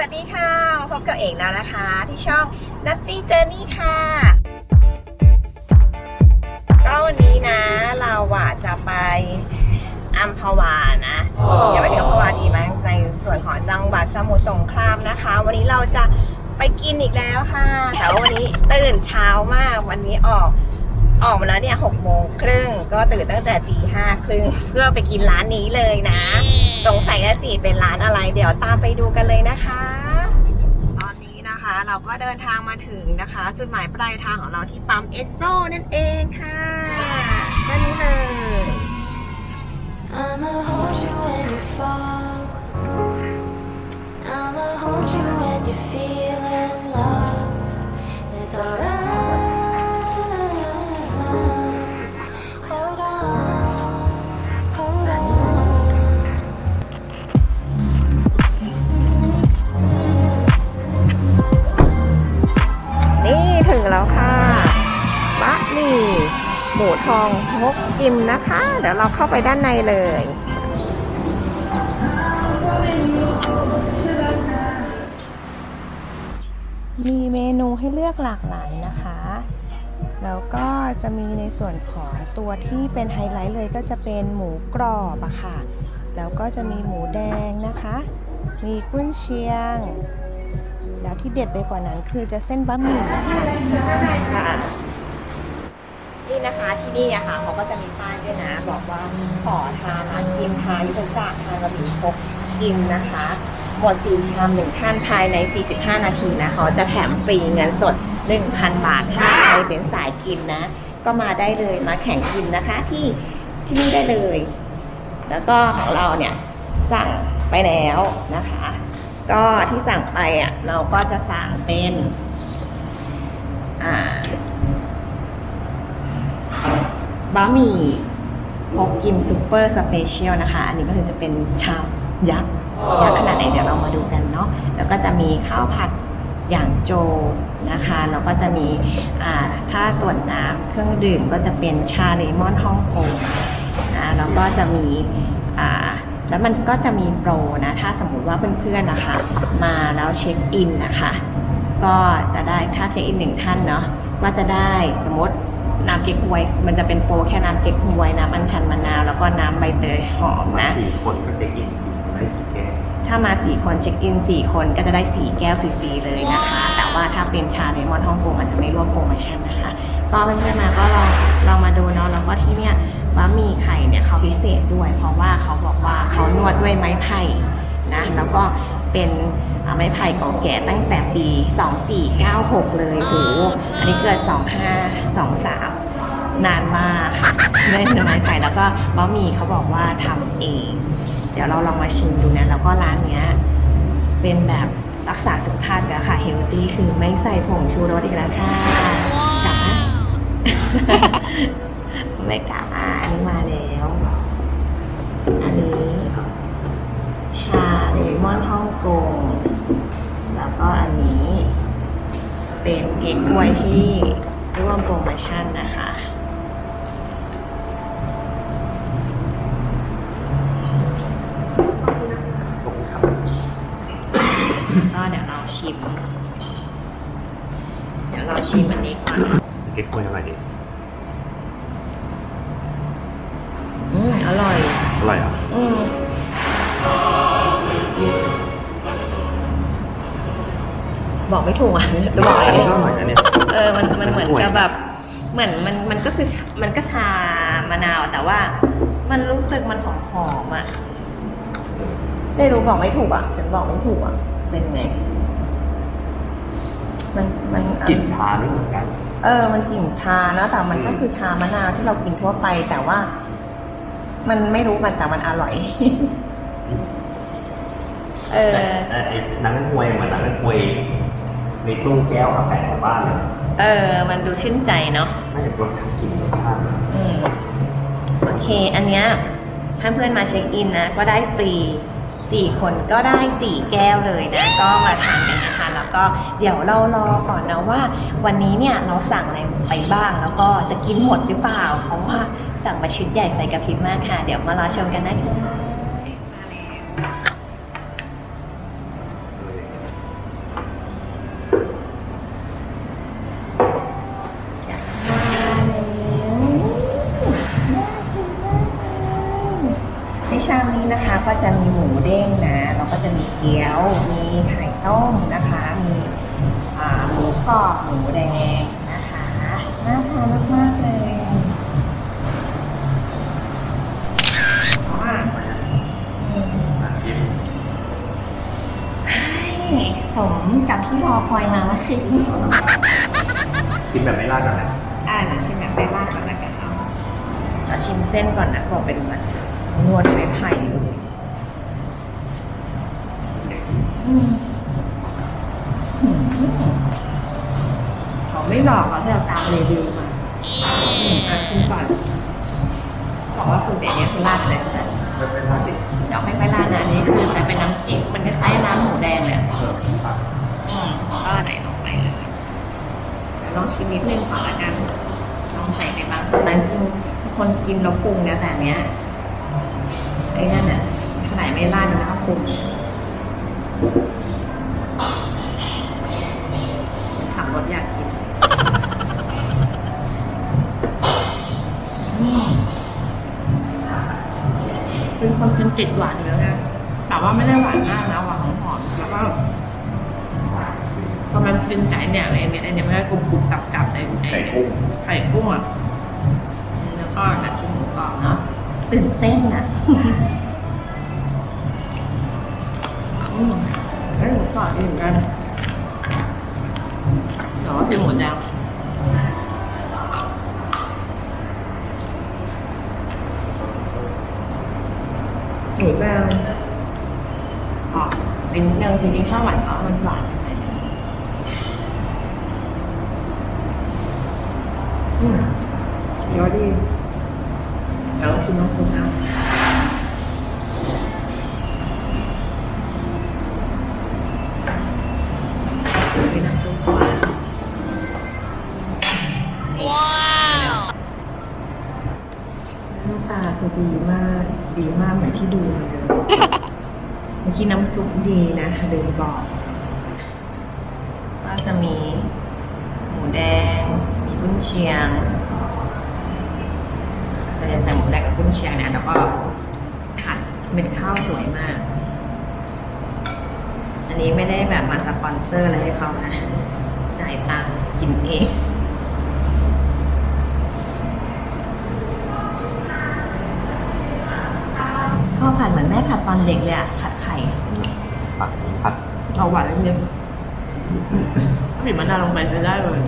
สวัสดีค่ะ พบกับเอกแล้วนะคะ ที่ช่อง Nutty Journey ค่ะ ก็วันนี้นะเราอะจะไปอัมพวานะยังไม่ถึงอัมพวาดีไหมในส่วนของจังหวัดสมุทรสงครามนะคะ วันนี้เราจะไปกินอีกแล้วค่ะ แต่ว่าวันนี้ตื่นเช้ามากวันนี้ออก ออกมาแล้วเนี่ยหกโมงครึ่งก็ตื่นตั้งแต่ตีห้าครึ่งเพื่อไปกินร้านนี้เลยนะ สงสัยแล้วสิเป็นร้านอะไร เดี๋ยวตามไปดูกันเลยนะคะ ตอนนี้นะคะเราก็เดินทางมาถึงนะคะจุดหมายปลายทางของเราที่ปั๊มเอสโซนั่นเองค่ะด้านนี้เลย I'ma hold you when you fall. I'ma hold you when you feel มนะคะ เดี๋ยวเราเข้าไปด้านในเลย มีเมนูให้เลือกหลากหลายนะคะ แล้วก็จะมีในส่วนของตัวที่เป็นไฮไลท์เลยก็จะเป็นหมูกรอบอะค่ะ แล้วก็จะมีหมูแดงนะคะ มีกุ้นเชียง แล้วที่เด็ดไปกว่านั้นคือจะเส้นบะหมี่อะคะ นี่นะคะที่นี่อะค่ะเขาก็จะมีป้ายด้วยนะ บอกว่าขอทานร้านกินทานยุทธศาสตร์ทานกระบี่พกกินนะคะ หมดสี่ชามหนึ่งท่านภายใน 45 นาทีนะเขาจะแถมฟรีเงินสด 1,000 บาทถ้าใครเป็นสายกินนะ ก็มาได้เลยมาแข่งกินนะคะที่ที่นี่ได้เลย แล้วก็ของเราเนี่ยสั่งไปแล้วนะคะ ก็ที่สั่งไปอะเราก็จะสั่งเป็นอ่า บะหมี่พกกินซูเปอร์สเปเชียลนะคะ อันนี้ก็คือจะเป็นชามยักษ์ยักษ์ขนาดไหนเดี๋ยวเรามาดูกันเนาะแล้วก็จะมีข้าวผัดอย่างโจนะคะแล้วก็จะมีอ่าถ้าส่วนน้ำเครื่องดื่มก็จะเป็นชาเลมอนฮ่องกงนะแล้วก็จะมีอ่าแล้วมันก็จะมีโปรนะถ้าสมมุติว่าเพื่อนๆนะคะมาแล้วเช็คอินนะคะก็จะได้ถ้าเช็คอินหนึ่งท่านเนาะก็จะได้สมมติ น้ำเก๊กฮวย มันจะเป็นโปรแค่น้ำเก๊กฮวย น้ำอัญชันมะนาวแล้วก็น้ำใบเตยหอมมานะสี่คนก็จะกินสี่คนได้สี่แก้วถ้ามาสี่คนเช็คอินสี่คนก็จะได้สี่แก้วฟรีๆเลยนะคะ แต่ว่าถ้าเป็นชาเลมอนฮ่องกงมันจะไม่ร่วมโปรโมชั่นนะคะ ก็เพื่อนๆมาก็ลองลองมาดูเนาะแล้วก็ที่เนี่ยบะหมี่ไข่เนี่ยเขาพิเศษด้วย เพราะว่าเขาบอกว่าเขานวดด้วยไม้ไผ่ นะแล้วก็เป็นอ่าไม้ไผ่เก่าแก่ตั้งแต่ปี 2496 เลยโหอันนี้เกิด 2523 นานมากเล่นไม้ไผ่แล้วก็บะหมี่เขาบอกว่าทำเอง เดี๋ยวเราลองมาชิมดูนะ แล้วก็ร้านเนี้ยเป็นแบบรักษาสุขภาพแล้วค่ะเฮลตี้คือไม่ใส่ผงชูรสอีกแล้วค่ะกลับมาไม่กลับอะอันนี้มาแล้วอันนี้ ชาเลมอนฮ่องกง แล้วก็อันนี้ เป็นเก๊กฮวยที่ร่วมโปรโมชั่นนะคะ ผมครับก็เดี๋ยวเราชิม เดี๋ยวเราชิมอันนี้ก่อน เก๊กฮวยอะไรดีอืมอร่อย อร่อยอะ อืม บอกไม่ถูกอะจะบอกอะไรก็อร่อยนะเนี่ยเออมันมันเหมือนกับแบบ เหมือนมันมันก็คือมันก็ชามะนาวแต่ว่า มันรู้สึกมันหอมหอมๆอะไม่รู้บอกไม่ถูกอะ ฉันบอกไม่ถูกอะ เป็นไง มันมันกลิ่นชาไม่เหมือนกัน เออ มันกลิ่นชานะแต่มันก็คือชามะนาวที่เรากินทั่วไป แต่ว่า มันไม่รู้มันแต่มันอร่อยเออแต่แต่ไอ้น้ำฮวยเหมือนน้ำฮวย ในตู้แก้วกาแฟของบ้านเลยเออ มันดูชื่นใจเนาะน่าจะรสชาติกลิ่นรสชาติอืมโอเค อันเนี้ยถ้าเพื่อนมาเช็คอินนะ ก็ได้ฟรีสี่คนก็ได้สี่แก้วเลยนะ ก็มาทานกันนะคะ แล้วก็เดี๋ยวเรารอก่อนนะว่า วันนี้เนี่ยเราสั่งอะไรไปบ้าง แล้วก็จะกินหมดหรือเปล่า เพราะว่าสั่งมาชุดใหญ่ใส่กระพริบมากค่ะ เดี๋ยวมารอชมกันนะคะ นะคะก็จะมีหมูเด้งนะแล้วก็จะมีเกี๊ยว มีไข่ต้มนะคะ มีอ่าหมูกรอบหมูแดงนะคะน่าทานมากๆเลยว้าวอืมชิมสมกับที่รอคอยมาว่าคือชิมแบบไม่ราดก่อนนะอ่าเดี๋ยวชิมแบบไม่ว่าก่อนละกันเนาะเราชิมเส้นก่อนนะบอกเป็นมาสิ นวดไม้ไผ่เลยอืมอืมเขาไม่บอกเขาที่เราตามรีวิวมาอืมอะชิมก่อนบอกว่าสูตรเด็ดเนี้ยคือราดอะไรก็ได้ไม่ไม่ราดดิเดี๋ยวไม่ไปราดนะอันนี้คือใช้เป็นน้ำจิ้มมันคล้ายๆน้ำหมูแดงเลยอะเออปักอืมก็ใส่ลงไปเลยเดี๋ยวลองชิมนิดนึงก่อนละกันลองใส่ไปบางส่วนนั้นจริงคนกินแล้วปรุงนะแต่อันเนี้ย ไอ้นั่นน่ะขนาดไม่ราดมันก็ปรุงขับรถอยากกินอืมเป็นคนกินติดหวานอยู่แล้วนะแต่ว่าไม่ได้หวานมากนะหวานหอมๆแล้วก็พอมันกินไก่เนี่ยไอ้เม็ดไอ้เนี่ยมันก็กรุบกรุบกรับกรับในไก่กุ้งไข่กุ้งอะแล้วก็ ตื่นเต้นอะอืมไอ้หมูกรอบดีเหมือนกันเดี๋ยวคือหมูแดงหมูแดงอ๋อเป็นเรื่องจริงๆชอบหวานเพราะมันหวานอืมเดี๋ยวดี เดี๋ยวเราชิมน้ำซุปนะมีน้ำซุปก่อนว้าวหน้าตาคือดีมากดีมากเหมือนที่ดูมาเลยเมื่อกี้น้ำซุปดีนะลืมบอกว่าจะมี หมูแดง มีกุนเชียง เราจะใส่หมูแดงกับกุนเชียงเนี่ยแล้วก็ผัดเป็นข้าวสวยมาก อันนี้ไม่ได้แบบมาสปอนเซอร์อะไรให้เขานะ จ่ายตังค์กินเองข้าวผัดเหมือนแม่ผัดตอนเด็กเลยอะผัดไข่ผัดผัดเอาหวานนิดนึงบีบมะนาวลงไปจะได้เลย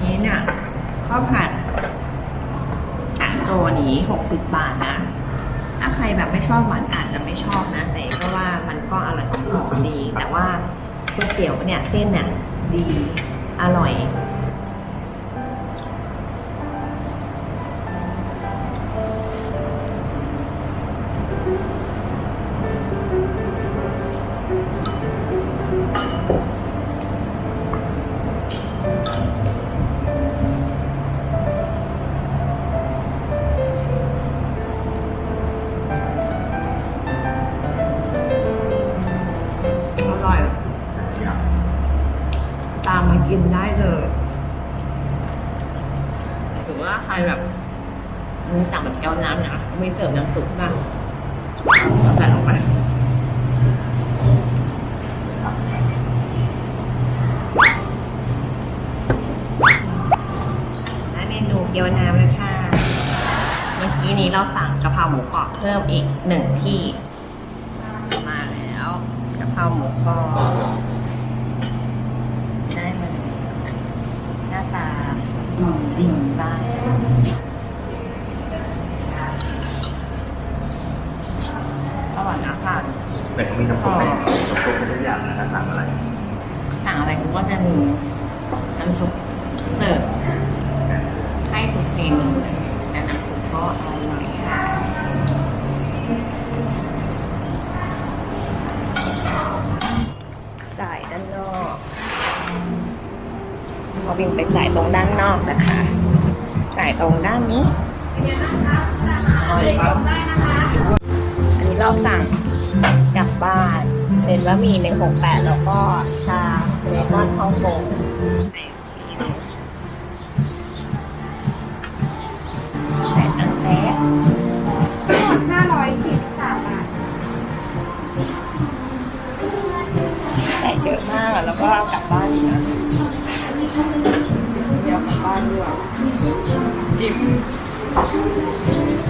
นี่เนี่ยข้าวผัด ตัวนี้หกสิบบาทนะ ถ้าใครแบบไม่ชอบหวานอาจจะไม่ชอบนะ แต่ก็ว่ามันก็อร่อยของดี แต่ว่าก๋วยเตี๋ยวเนี่ยเส้นเนี่ยดีอร่อย ตุกบ้างใส่ลงไปและเมนูเกี๊ยวน้ำเลยค่ะ เมื่อกี้นี้เราสั่งกะเพราหมูกรอบเพิ่มอีกหนึ่งที่ แต่ก็มีน้ำซุปไหมน้ำซุปเป็นทุกอย่างนะถ้าสั่งอะไรสั่งอะไรกูก็จะมีน้ำซุปเสิร์ฟให้ทุกเมนูเลยแต่น้ำซุปก็อร่อยค่ะจ่ายด้านนอกพอวิ่งไปจ่ายตรงด้านนอกนะคะ จ่ายตรงด้านนี้อันนี้เราสั่งกลั บบ้าน เป็นบะหมี่หนึ่งหกแปดแล้วก็ชาเลมอนฮ่องกงใส่ตั้งแต่ร้อยสิบสามบาทแต่เยอะมากอะแล้วก็เอากลับบ้านอีกนะเดี๋ยวกลับบ้านด้วยอิ่ม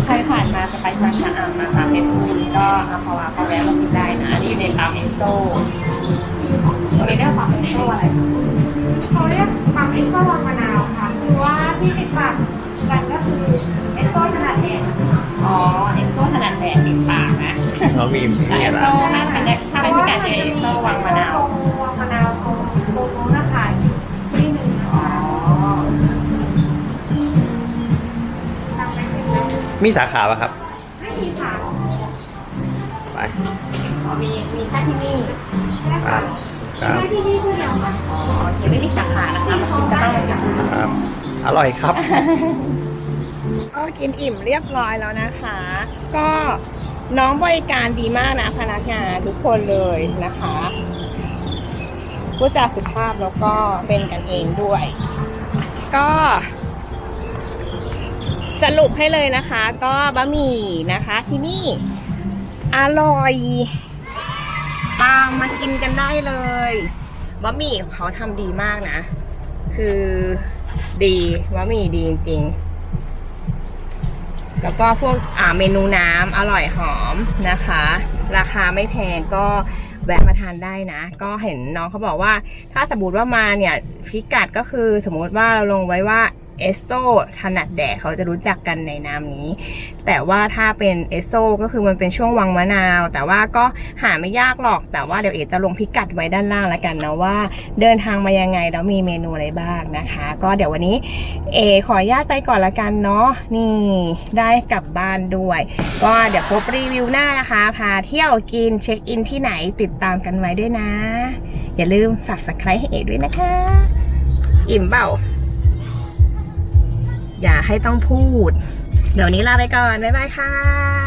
ใครผ่านมาจะไปทางชะอำนะคะเพชรบุรีก็ อัมพวาก็แวะมากินได้นะอันนี่อยู่ในปั๊มเอ็นโซตรงนี้เรียกปั๊มเอ็นโซอะไรเขาเรียกปั๊มเอ็กโซวังมะนาวค่ะคือว่าที่ติดปากกันก็คือเอ็กโซขนาดแดงอ๋อเอ็นโซขนาดแดดติดปากนะเขามีแต่มีเอ็นอะไรโซถ้าเป็นถ้าเป็นพิการจเอ็นโซวังมะนาววังมะนาวตรงตรงนู้นนะคะที่หนึ่งนะคะมีสาขาปะครับ มีมีแค่ที่นี่แค่ครัค่ะบครับแค่ที่นี่คือเดียวค่ะอ๋อโอเคไม่มีสาขานะคะมันก็ต้องมาจากครับ อร่อยครับก็กินอิ่มเรียบร้อยแล้วนะคะ ก็น้องบริการดีมากนะพนักงานทุกคนเลยนะคะผู้จาสุภาพแล้วก็เป็นกันเองด้วย ก็สรุปให้เลยนะคะ ก็บะหมี่นะคะที่นี่ อร่อย ตามมากินกันได้เลยบะหมี่เขาทำดีมากนะ คือดีบะหมี่ดีจริงๆ แล้วก็พวกอ่าเมนูน้ำอร่อยหอมนะคะ ราคาไม่แพงก็แวะมาทานได้นะ ก็เห็นน้องเขาบอกว่า ถ้าสมมติว่ามาเนี่ยพิกัดก็คือสมมติว่าเราลงไว้ว่า เอสโซถนัดแดกเขาจะรู้จักกันในนามนี้ แต่ว่าถ้าเป็นเอสโซก็คือมันเป็นช่วงวังมะนาว แต่ว่าก็หาไม่ยากหรอก แต่ว่าเดี๋ยวเอจะลงพิกัดไว้ด้านล่างแล้วกันนะว่า เดินทางมายังไงแล้วมีเมนูอะไรบ้างนะคะ ก็เดี๋ยววันนี้เอขออนุญาตไปก่อนละกันเนาะนี่ได้กลับบ้านด้วย ก็เดี๋ยวพบรีวิวหน้านะคะ พาเที่ยวกินเช็คอินที่ไหนติดตามกันไว้ด้วยนะ อย่าลืม subscribe ให้เอด้วยนะคะ อิ่มเปล่า อย่าให้ต้องพูด เดี๋ยวนี้ลาไปก่อน บ๊ายบายค่ะ